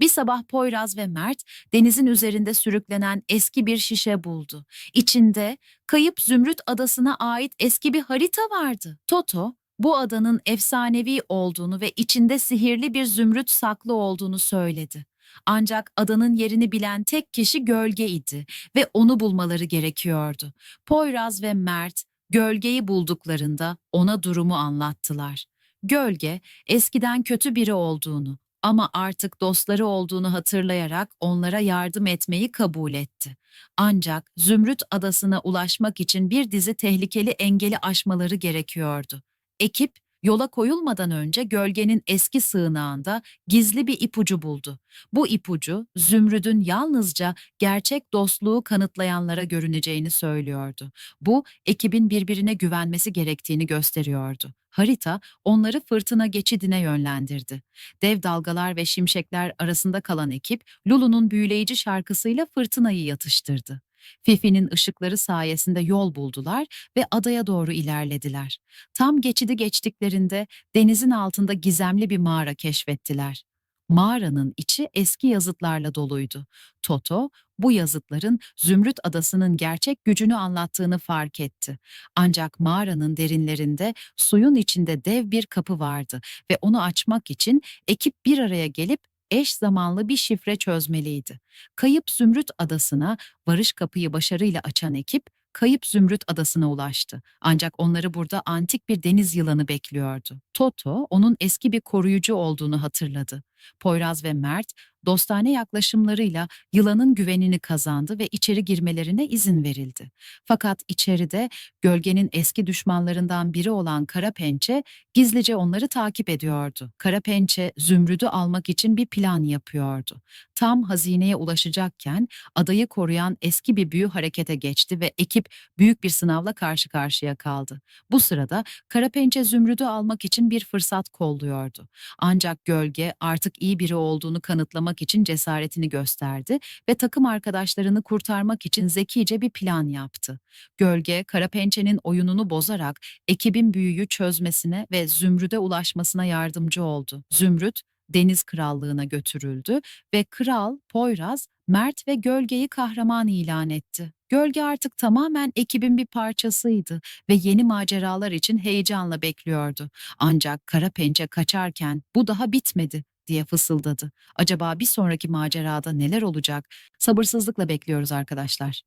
Bir sabah Poyraz ve Mert denizin üzerinde sürüklenen eski bir şişe buldu. İçinde kayıp Zümrüt Adası'na ait eski bir harita vardı. Toto, bu adanın efsanevi olduğunu ve içinde sihirli bir zümrüt saklı olduğunu söyledi. Ancak adanın yerini bilen tek kişi Gölge idi ve onu bulmaları gerekiyordu. Poyraz ve Mert Gölgeyi bulduklarında ona durumu anlattılar. Gölge eskiden kötü biri olduğunu ama artık dostları olduğunu hatırlayarak onlara yardım etmeyi kabul etti. Ancak Zümrüt Adası'na ulaşmak için bir dizi tehlikeli engeli aşmaları gerekiyordu. Ekip yola koyulmadan önce gölgenin eski sığınağında gizli bir ipucu buldu. Bu ipucu Zümrüt'ün yalnızca gerçek dostluğu kanıtlayanlara görüneceğini söylüyordu. Bu ekibin birbirine güvenmesi gerektiğini gösteriyordu. Harita onları fırtına geçidine yönlendirdi. Dev dalgalar ve şimşekler arasında kalan ekip Lulu'nun büyüleyici şarkısıyla fırtınayı yatıştırdı. Fifi'nin ışıkları sayesinde yol buldular ve adaya doğru ilerlediler. Tam geçidi geçtiklerinde denizin altında gizemli bir mağara keşfettiler. Mağaranın içi eski yazıtlarla doluydu. Toto, bu yazıtların Zümrüt Adası'nın gerçek gücünü anlattığını fark etti. Ancak mağaranın derinlerinde suyun içinde dev bir kapı vardı ve onu açmak için ekip bir araya gelip eş zamanlı bir şifre çözmeliydi. Kayıp Zümrüt Adası'na varış kapıyı başarıyla açan ekip Kayıp Zümrüt Adası'na ulaştı. Ancak onları burada antik bir deniz yılanı bekliyordu. Toto onun eski bir koruyucu olduğunu hatırladı. Poyraz ve Mert dostane yaklaşımlarıyla yılanın güvenini kazandı ve içeri girmelerine izin verildi. Fakat içeride gölgenin eski düşmanlarından biri olan Kara Pençe gizlice onları takip ediyordu. Kara Pençe Zümrüd'ü almak için bir plan yapıyordu. Tam hazineye ulaşacakken adayı koruyan eski bir büyü harekete geçti ve ekip büyük bir sınavla karşı karşıya kaldı. Bu sırada Kara Pençe Zümrüd'ü almak için bir fırsat kolluyordu. Ancak gölge artık iyi biri olduğunu kanıtlamak için cesaretini gösterdi ve takım arkadaşlarını kurtarmak için zekice bir plan yaptı. Gölge, Kara Pençe'nin oyununu bozarak ekibin büyüyü çözmesine ve Zümrüt'e ulaşmasına yardımcı oldu. Zümrüt, Deniz Krallığı'na götürüldü ve Kral, Poyraz, Mert ve Gölge'yi kahraman ilan etti. Gölge artık tamamen ekibin bir parçasıydı ve yeni maceralar için heyecanla bekliyordu. Ancak Kara Pençe kaçarken bu daha bitmedi diye fısıldadı. Acaba bir sonraki macerada neler olacak? Sabırsızlıkla bekliyoruz arkadaşlar.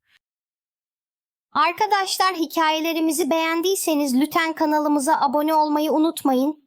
Arkadaşlar hikayelerimizi beğendiyseniz lütfen kanalımıza abone olmayı unutmayın.